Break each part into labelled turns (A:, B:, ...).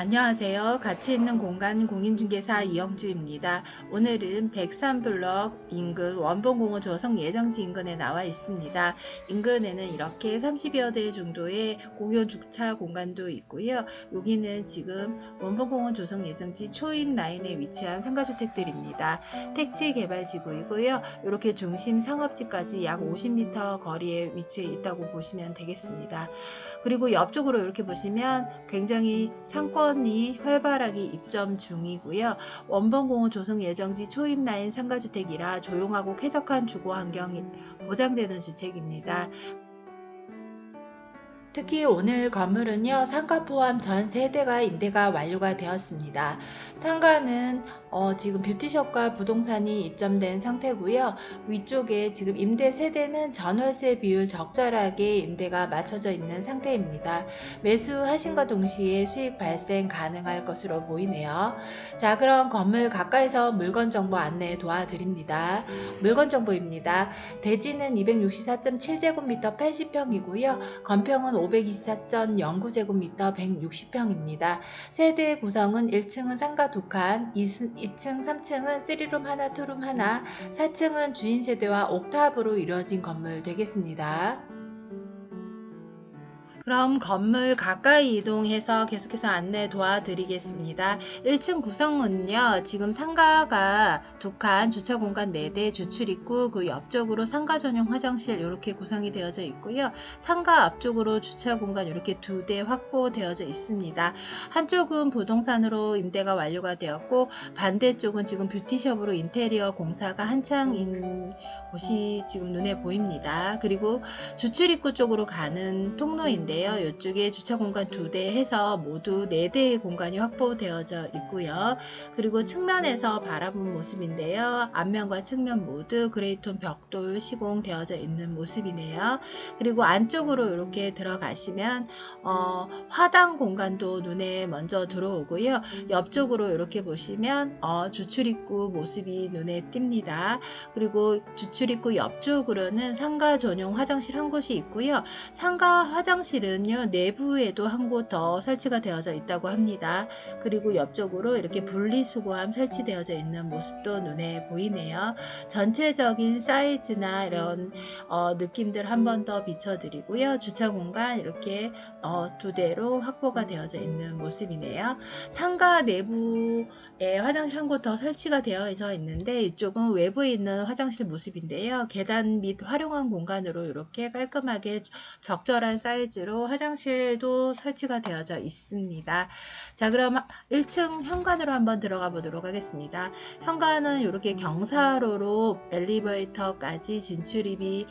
A: 안녕하세요. 가치 있는 공간 공인중개사 이영주입니다. 오늘은 103블럭 인근 원본공원 조성 예정지 인근에 나와 있습니다. 인근에는 이렇게 30여 대 정도의 공용 주차 공간도 있고요. 여기는 지금 원본공원 조성 예정지 초입 라인에 위치한 상가주택들입니다. 택지 개발 지구이고요. 이렇게 중심 상업지까지 약 50m 거리에 위치해 있다고 보시면 되겠습니다. 그리고 옆쪽으로 이렇게 보시면 굉장히 상권 이 활발하게 입점 중이고요. 원본공원 조성 예정지 초입 라인 상가주택이라 조용하고 쾌적한 주거 환경이 보장되는 주택입니다. 특히 오늘 건물은요 상가 포함 전 세대가 임대가 완료가 되었습니다. 상가는 어, 지금 뷰티숍과 부동산이 입점된 상태고요. 위쪽에 지금 임대 세대는 전월세 비율 적절하게 임대가 맞춰져 있는 상태입니다. 매수하신과 동시에 수익 발생 가능할 것으로 보이네요. 자, 그럼 건물 가까이서 물건 정보 안내 도와드립니다. 물건 정보입니다. 대지는 264.7제곱미터 80평이고요. 건평은 524.09제곱미터 160평입니다. 세대 구성은 1층은 상가 2칸, 2 층, 3층은 3룸 하나, 2룸 하나, 4층은 주인 세대와 옥탑으로 이루어진 건물 되겠습니다. 그럼 건물 가까이 이동해서 계속해서 안내 도와드리겠습니다. 1층 구성은요, 지금 상가가 두 칸, 주차 공간 4대, 주출 입구, 그 옆쪽으로 상가 전용 화장실 이렇게 구성이 되어져 있고요. 상가 앞쪽으로 주차 공간 이렇게 두 대 확보되어져 있습니다. 한쪽은 부동산으로 임대가 완료가 되었고, 반대쪽은 지금 뷰티숍으로 인테리어 공사가 한창인 곳이 지금 눈에 보입니다. 그리고 주출 입구 쪽으로 가는 통로인데 요. 이쪽에 주차 공간 두 대 해서 모두 네 대의 공간이 확보되어져 있고요. 그리고 측면에서 바라본 모습인데요. 앞면과 측면 모두 그레이톤 벽돌 시공되어져 있는 모습이네요. 그리고 안쪽으로 이렇게 들어가시면 어, 화당 공간도 눈에 먼저 들어오고요. 옆쪽으로 이렇게 보시면 어, 주출입구 모습이 눈에 띕니다. 그리고 주출입구 옆쪽으로는 상가 전용 화장실 한 곳이 있고요. 상가 화장실 은요 내부에도 한 곳 더 설치가 되어져 있다고 합니다. 그리고 옆쪽으로 이렇게 분리수거함 설치되어져 있는 모습도 눈에 보이네요. 전체적인 사이즈나 이런 어, 느낌들 한 번 더 비춰드리고요. 주차 공간 이렇게 어, 두 대로 확보가 되어져 있는 모습이네요. 상가 내부에 화장실 한 곳 더 설치가 되어 있는데 이쪽은 외부에 있는 화장실 모습인데요. 계단 및 활용한 공간으로 이렇게 깔끔하게 적절한 사이즈로 화장실도 설치가 되어져 있습니다. 자, 그럼 1층 현관으로 한번 들어가 보도록 하겠습니다. 현관은 이렇게 경사로로 엘리베이터까지 진출입이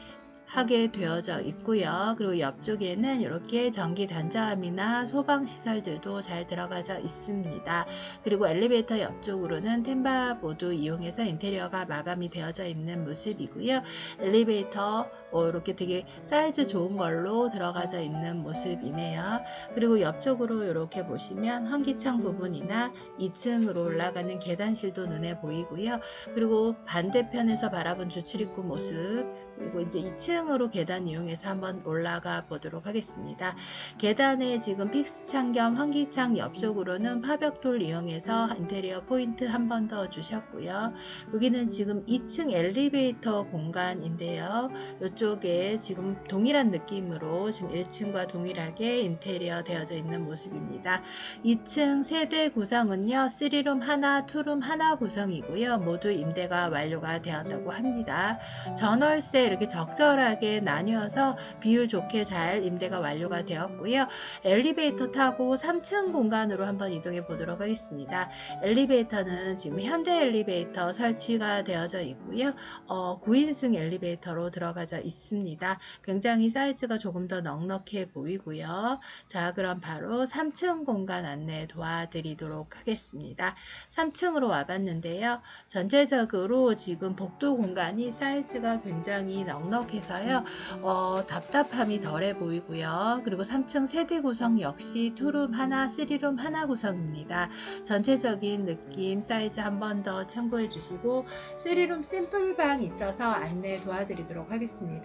A: 하게 되어져 있고요. 그리고 옆쪽에는 이렇게 전기 단자함이나 소방 시설들도 잘 들어가져 있습니다. 그리고 엘리베이터 옆쪽으로는 템바보드 이용해서 인테리어가 마감이 되어져 있는 모습이고요. 엘리베이터 어, 이렇게 되게 사이즈 좋은 걸로 들어가져 있는 모습이네요. 그리고 옆쪽으로 이렇게 보시면 환기창 부분이나 2층으로 올라가는 계단실도 눈에 보이고요. 그리고 반대편에서 바라본 주출입구 모습 그리고 이제 2층으로 계단 이용해서 한번 올라가 보도록 하겠습니다. 계단에 지금 픽스창 겸 환기창 옆쪽으로는 파벽돌 이용해서 인테리어 포인트 한 번 더 주셨고요. 여기는 지금 2층 엘리베이터 공간인데요. 이쪽에 지금 동일한 느낌으로 지금 1층과 동일하게 인테리어 되어져 있는 모습입니다. 2층 세대 구성은요. 3룸 하나, 2룸 하나 구성이고요. 모두 임대가 완료가 되었다고 합니다. 전월세 이렇게 적절하게 나뉘어서 비율 좋게 잘 임대가 완료가 되었고요. 엘리베이터 타고 3층 공간으로 한번 이동해 보도록 하겠습니다. 엘리베이터는 지금 현대 엘리베이터 설치가 되어져 있고요. 어, 9인승 엘리베이터로 들어가져 있습니다. 굉장히 사이즈가 조금 더 넉넉해 보이고요. 자, 그럼 바로 3층 공간 안내 도와드리도록 하겠습니다. 3층으로 와봤는데요. 전체적으로 지금 복도 공간이 사이즈가 굉장히 넉넉해서요. 어, 답답함이 덜해 보이고요. 그리고 3층 세대 구성 역시 투룸 하나, 쓰리룸 하나 구성입니다. 전체적인 느낌 사이즈 한 번 더 참고해 주시고 쓰리룸 심플방 있어서 안내 도와드리도록 하겠습니다.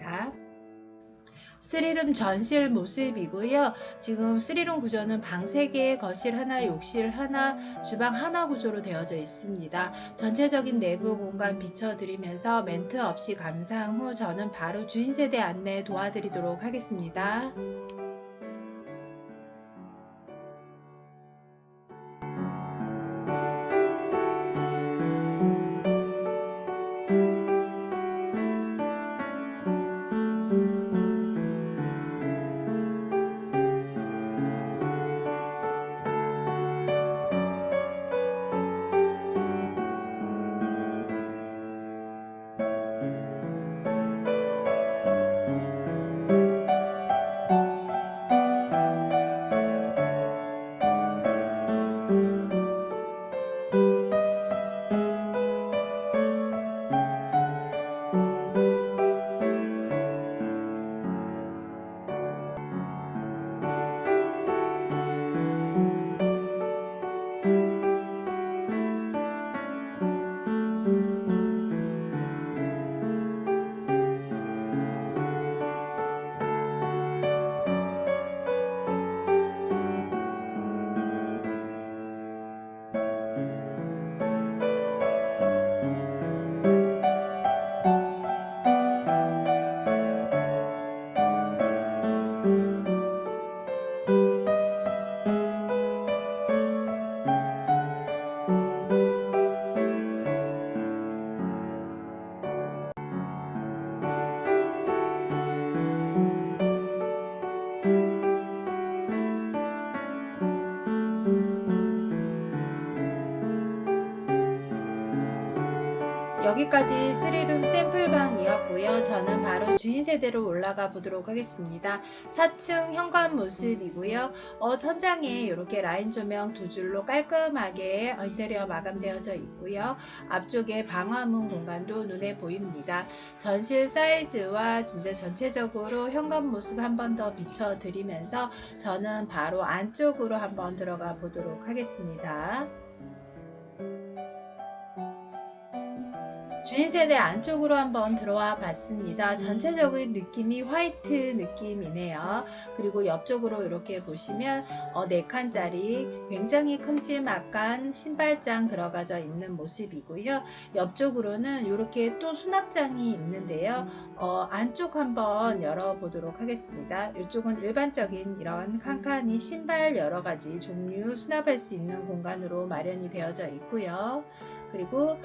A: 스리룸 전실 모습이고요. 지금 스리룸 구조는 방 3개, 거실 하나, 욕실 하나, 주방 하나 구조로 되어져 있습니다. 전체적인 내부 공간 비춰드리면서 멘트 없이 감상 후 저는 바로 주인 세대 안내 도와드리도록 하겠습니다. 여기까지 스리룸 샘플방이었고요. 저는 바로 주인 세대로 올라가 보도록 하겠습니다. 4층 현관 모습이고요. 어, 천장에 이렇게 라인 조명 두 줄로 깔끔하게 인테리어 마감되어져 있고요. 앞쪽에 방화문 공간도 눈에 보입니다. 전실 사이즈와 진짜 전체적으로 현관 모습 한 번 더 비춰드리면서 저는 바로 안쪽으로 한번 들어가 보도록 하겠습니다. 주인 세대 안쪽으로 한번 들어와 봤습니다. 전체적인 느낌이 화이트 느낌이네요. 그리고 옆쪽으로 이렇게 보시면 어, 4칸짜리 굉장히 큼지막한 신발장 들어가져 있는 모습이고요. 옆쪽으로는 이렇게 또 수납장이 있는데요. 어, 안쪽 한번 열어보도록 하겠습니다. 이쪽은 일반적인 이런 칸칸이 신발 여러 가지 종류 수납할 수 있는 공간으로 마련이 되어져 있고요. 그리고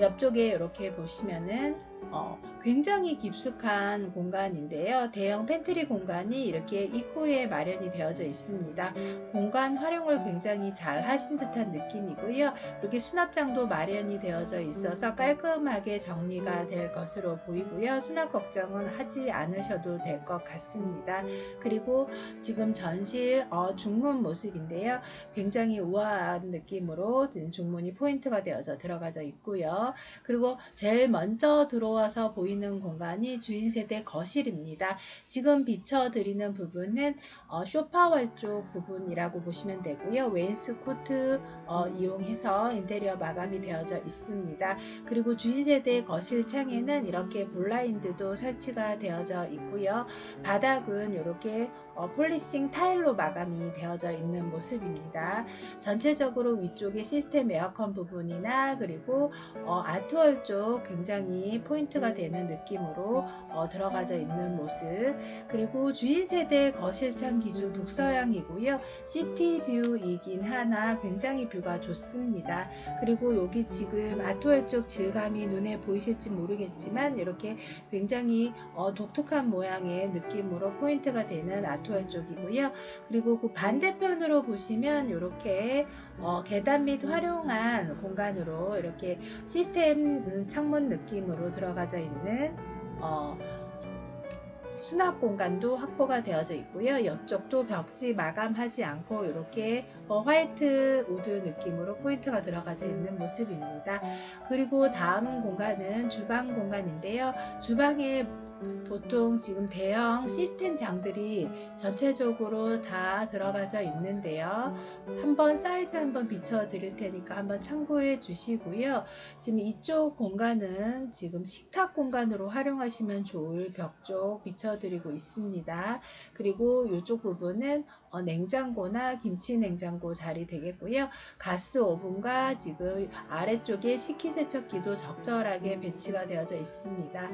A: 옆쪽에 이렇게 보시면은 어, 굉장히 깊숙한 공간인데요. 대형 팬트리 공간이 이렇게 입구에 마련이 되어져 있습니다. 공간 활용을 굉장히 잘 하신 듯한 느낌이고요. 이렇게 수납장도 마련이 되어져 있어서 깔끔하게 정리가 될 것으로 보이고요. 수납 걱정은 하지 않으셔도 될 것 같습니다. 그리고 지금 전실 어, 중문 모습인데요. 굉장히 우아한 느낌으로 중문이 포인트가 되어져 들어가져 있고요. 그리고 제일 먼저 들어 와서 보이는 공간이 주인 세대 거실입니다. 지금 비춰드리는 부분은 어, 쇼파월 쪽 부분이라고 보시면 되고요. 웨인스코트 어, 이용해서 인테리어 마감이 되어져 있습니다. 그리고 주인 세대 거실 창에는 이렇게 블라인드도 설치가 되어져 있고요. 바닥은 이렇게 어, 폴리싱 타일로 마감이 되어져 있는 모습입니다. 전체적으로 위쪽에 시스템 에어컨 부분이나 그리고 어, 아트월 쪽 굉장히 포인트가 되는 느낌으로 어, 들어가져 있는 모습 그리고 주인 세대 거실창 기준 북서향이고요. 시티뷰이긴 하나 굉장히 뷰가 좋습니다. 그리고 여기 지금 아트월 쪽 질감이 눈에 보이실지 모르겠지만 이렇게 굉장히 어, 독특한 모양의 느낌으로 포인트가 되는 아트 월 쪽이고요. 그리고 그 반대편으로 보시면 이렇게 어, 계단 및 활용한 공간으로 이렇게 시스템 음, 창문 느낌으로 들어가져 있는 어, 수납 공간도 확보가 되어져 있고요. 옆쪽도 벽지 마감하지 않고 이렇게 어, 화이트 우드 느낌으로 포인트가 들어가져 있는 모습입니다. 그리고 다음 공간은 주방 공간인데요. 주방에 보통 지금 대형 시스템 장들이 전체적으로 다 들어가져 있는데요. 한번 사이즈 한번 비춰 드릴 테니까 한번 참고해 주시고요. 지금 이쪽 공간은 지금 식탁 공간으로 활용하시면 좋을 벽 쪽 비춰 드리고 있습니다. 그리고 이쪽 부분은 어, 냉장고나 김치 냉장고 자리 되겠고요. 가스 오븐과 지금 아래쪽에 식기세척기도 적절하게 배치가 되어져 있습니다.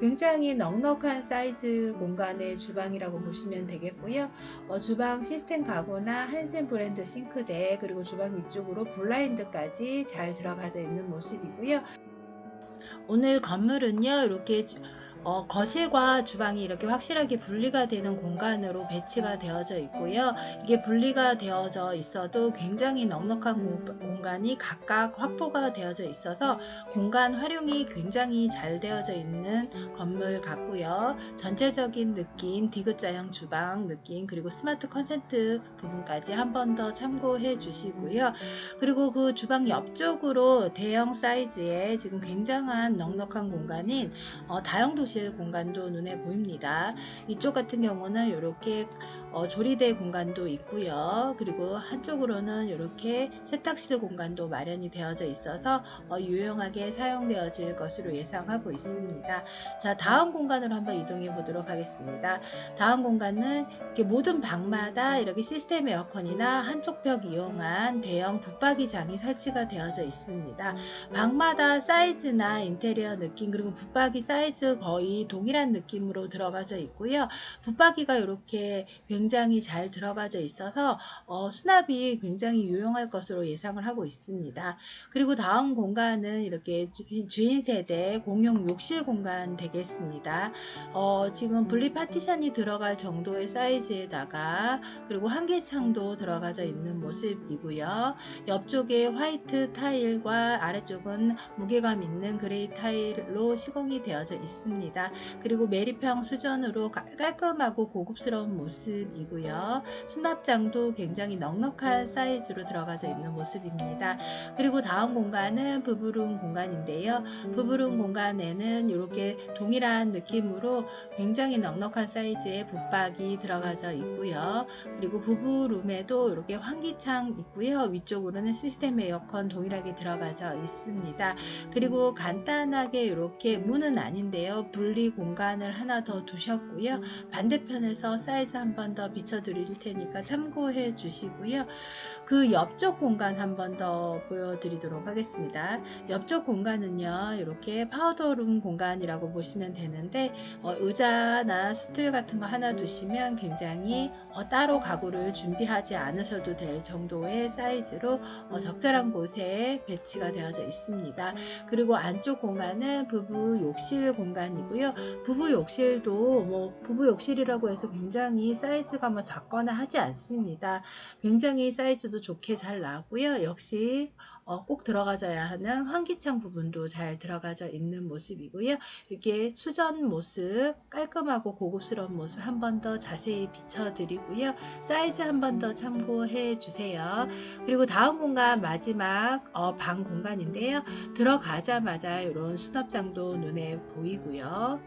A: 굉장히 넉넉한 사이즈 공간의 주방이라고 보시면 되겠고요. 어, 주방 시스템 가구나 한센 브랜드 싱크대 그리고 주방 위쪽으로 블라인드까지 잘 들어가져 있는 모습이고요. 오늘 건물은요 이렇게 주- 어, 거실과 주방이 이렇게 확실하게 분리가 되는 공간으로 배치가 되어져 있고요. 이게 분리가 되어져 있어도 굉장히 넉넉한 공- 공간이 각각 확보가 되어져 있어서 공간 활용이 굉장히 잘 되어져 있는 건물 같고요. 전체적인 느낌, 디귿자형 주방 느낌, 그리고 스마트 컨센트 부분까지 한 번 더 참고해 주시고요. 그리고 그 주방 옆쪽으로 대형 사이즈의 지금 굉장한 넉넉한 공간인 어, 다용도 실 공간도 눈에 보입니다. 이쪽 같은 경우는 이렇게 어, 조리대 공간도 있고요. 그리고 한쪽으로는 이렇게 세탁실 공간도 마련이 되어져 있어서 어, 유용하게 사용되어질 것으로 예상하고 있습니다. 자, 다음 공간으로 한번 이동해 보도록 하겠습니다. 다음 공간은 이렇게 모든 방마다 이렇게 시스템 에어컨이나 한쪽 벽 이용한 대형 붙박이장이 설치가 되어져 있습니다. 방마다 사이즈나 인테리어 느낌 그리고 붙박이 사이즈 거의 동일한 느낌으로 들어가져 있고요. 붙박이가 이렇게 굉장히 잘 들어가져 있어서 어, 수납이 굉장히 유용할 것으로 예상을 하고 있습니다. 그리고 다음 공간은 이렇게 주- 주인 세대 공용 욕실 공간 되겠습니다. 어, 지금 분리 파티션이 들어갈 정도의 사이즈에다가 그리고 한계창도 들어가져 있는 모습이고요. 옆쪽에 화이트 타일과 아래쪽은 무게감 있는 그레이 타일로 시공이 되어져 있습니다. 그리고 메리평 수전으로 깔- 깔끔하고 고급스러운 모습 이고요. 수납장도 굉장히 넉넉한 사이즈로 들어가져 있는 모습입니다. 그리고 다음 공간은 부부룸 공간인데요. 부부룸 공간에는 이렇게 동일한 느낌으로 굉장히 넉넉한 사이즈의 붙박이 들어가져 있고요. 그리고 부부룸에도 이렇게 환기창 있고요. 위쪽으로는 시스템 에어컨 동일하게 들어가져 있습니다. 그리고 간단하게 이렇게 문은 아닌데요. 분리 공간을 하나 더 두셨고요. 반대편에서 사이즈 한 번 더 비춰드릴 테니까 참고해 주시고요. 그 옆쪽 공간 한 번 더 보여드리도록 하겠습니다. 옆쪽 공간은요, 이렇게 파우더룸 공간이라고 보시면 되는데, 어, 의자나 수틀 같은 거 하나 두시면 굉장히 어, 따로 가구를 준비하지 않으셔도 될 정도의 사이즈로 어, 적절한 곳에 배치가 되어져 있습니다. 그리고 안쪽 공간은 부부 욕실 공간이고요. 부부 욕실도 뭐 부부 욕실이라고 해서 굉장히 사이즈 가뭐 작거나 하지 않습니다. 굉장히 사이즈도 좋게 잘 나고요. 역시 어, 꼭 들어가져야 하는 환기창 부분도 잘 들어가져 있는 모습이고요. 이렇게 수전 모습, 깔끔하고 고급스러운 모습 한 번 더 자세히 비춰드리고요. 사이즈 한 번 더 참고해 주세요. 그리고 다음 공간 마지막 어, 방 공간인데요. 들어가자마자 이런 수납장도 눈에 보이고요.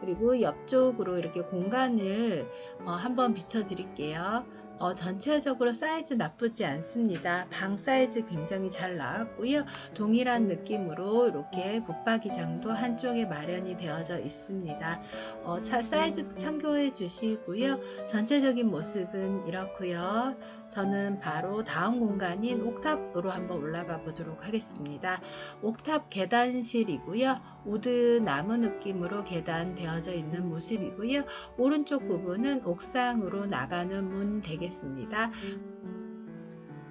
A: 그리고 옆쪽으로 이렇게 공간을 어, 한번 비춰드릴게요. 어, 전체적으로 사이즈 나쁘지 않습니다. 방 사이즈 굉장히 잘 나왔고요. 동일한 느낌으로 이렇게 붙박이장도 한쪽에 마련이 되어져 있습니다. 어, 차 사이즈도 참고해 주시고요. 전체적인 모습은 이렇고요. 저는 바로 다음 공간인 옥탑으로 한번 올라가 보도록 하겠습니다. 옥탑 계단실이고요. 우드 나무 느낌으로 계단 되어져 있는 모습이고요. 오른쪽 부분은 옥상으로 나가는 문 되겠습니다.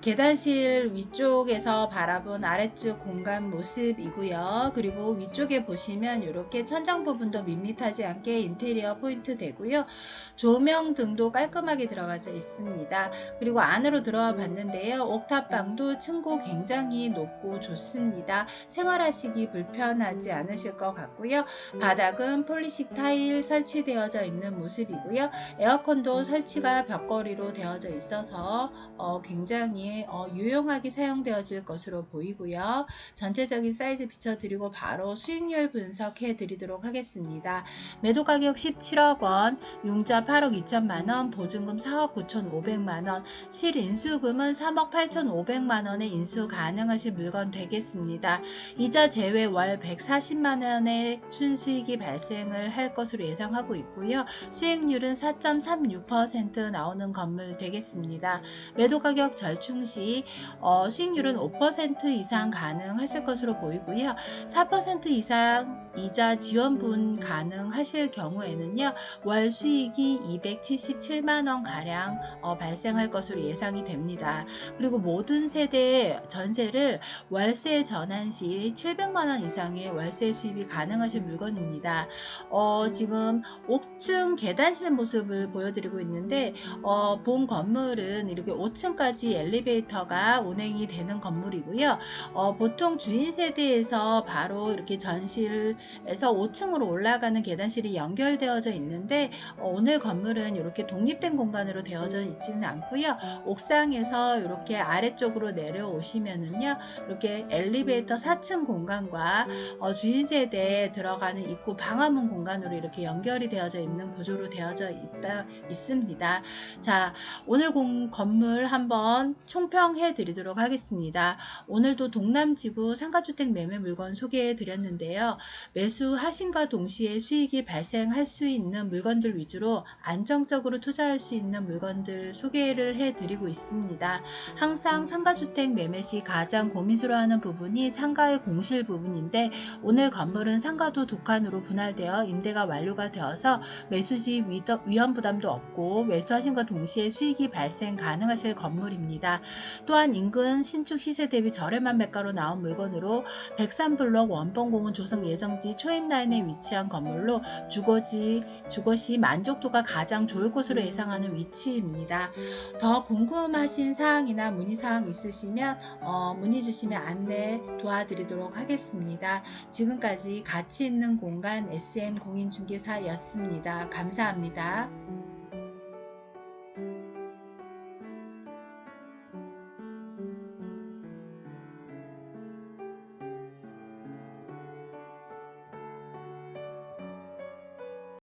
A: 계단실 위쪽에서 바라본 아래쪽 공간 모습이고요. 그리고 위쪽에 보시면 이렇게 천장 부분도 밋밋하지 않게 인테리어 포인트 되고요. 조명 등도 깔끔하게 들어가져 있습니다. 그리고 안으로 들어와 봤는데요. 옥탑방도 층고 굉장히 높고 좋습니다. 생활하시기 불편하지 않으실 것 같고요. 바닥은 폴리식 타일 설치되어져 있는 모습이고요. 에어컨도 설치가 벽걸이로 되어져 있어서 어, 굉장히 어, 유용하게 사용되어질 것으로 보이고요. 전체적인 사이즈 비춰드리고 바로 수익률 분석해 드리도록 하겠습니다. 매도 가격 17억 원, 융자 8억 2천만 원, 보증금 4억 9천5백만 원, 실인수금은 3억 8천5백만 원에 인수 가능하실 물건 되겠습니다. 이자 제외 월 140만 원의 순수익이 발생을 할 것으로 예상하고 있고요. 수익률은 4.36% 나오는 건물 되겠습니다. 매도 가격 절충 시 어, 수익률은 5% 이상 가능하실 것으로 보이고요. 4% 이상 이자 지원분 가능하실 경우에는요. 월 수익이 277만 원 가량 어, 발생할 것으로 예상이 됩니다. 그리고 모든 세대 전세를 월세 전환 시 700만 원 이상의 월세 수입이 가능하신 물건입니다. 어, 지금 5층 계단실 모습을 보여드리고 있는데 어, 본 건물은 이렇게 5층까지 엘리베이터 가 운행이 되는 건물이고요. 어, 보통 주인 세대에서 바로 이렇게 전실에서 5층으로 올라가는 계단실이 연결되어져 있는데 어, 오늘 건물은 이렇게 독립된 공간으로 되어져 있지는 않고요. 옥상에서 이렇게 아래쪽으로 내려오시면은요, 이렇게 엘리베이터 4층 공간과 어, 주인 세대에 들어가는 입구 방화문 공간으로 이렇게 연결이 되어져 있는 구조로 되어져 있다 있습니다. 자, 오늘 공, 건물 한번 총평해 드리도록 하겠습니다. 오늘도 동남지구 상가주택 매매 물건 소개해 드렸는데요. 매수하신과 동시에 수익이 발생할 수 있는 물건들 위주로 안정적으로 투자할 수 있는 물건들 소개를 해 드리고 있습니다. 항상 상가주택 매매 시 가장 고민스러워하는 부분이 상가의 공실 부분인데 오늘 건물은 상가도 두 칸으로 분할되어 임대가 완료가 되어서 매수 시 위험 부담도 없고 매수하신과 동시에 수익이 발생 가능하실 건물입니다. 또한 인근 신축 시세 대비 저렴한 매가로 나온 물건으로 103블록 원봉공원 조성 예정지 초입 라인에 위치한 건물로 주거지 주거시 만족도가 가장 좋을 것으로 예상하는 위치입니다. 더 궁금하신 사항이나 문의 사항 있으시면 어, 문의 주시면 안내 도와드리도록 하겠습니다. 지금까지 가치 있는 공간 SM 공인중개사였습니다. 감사합니다.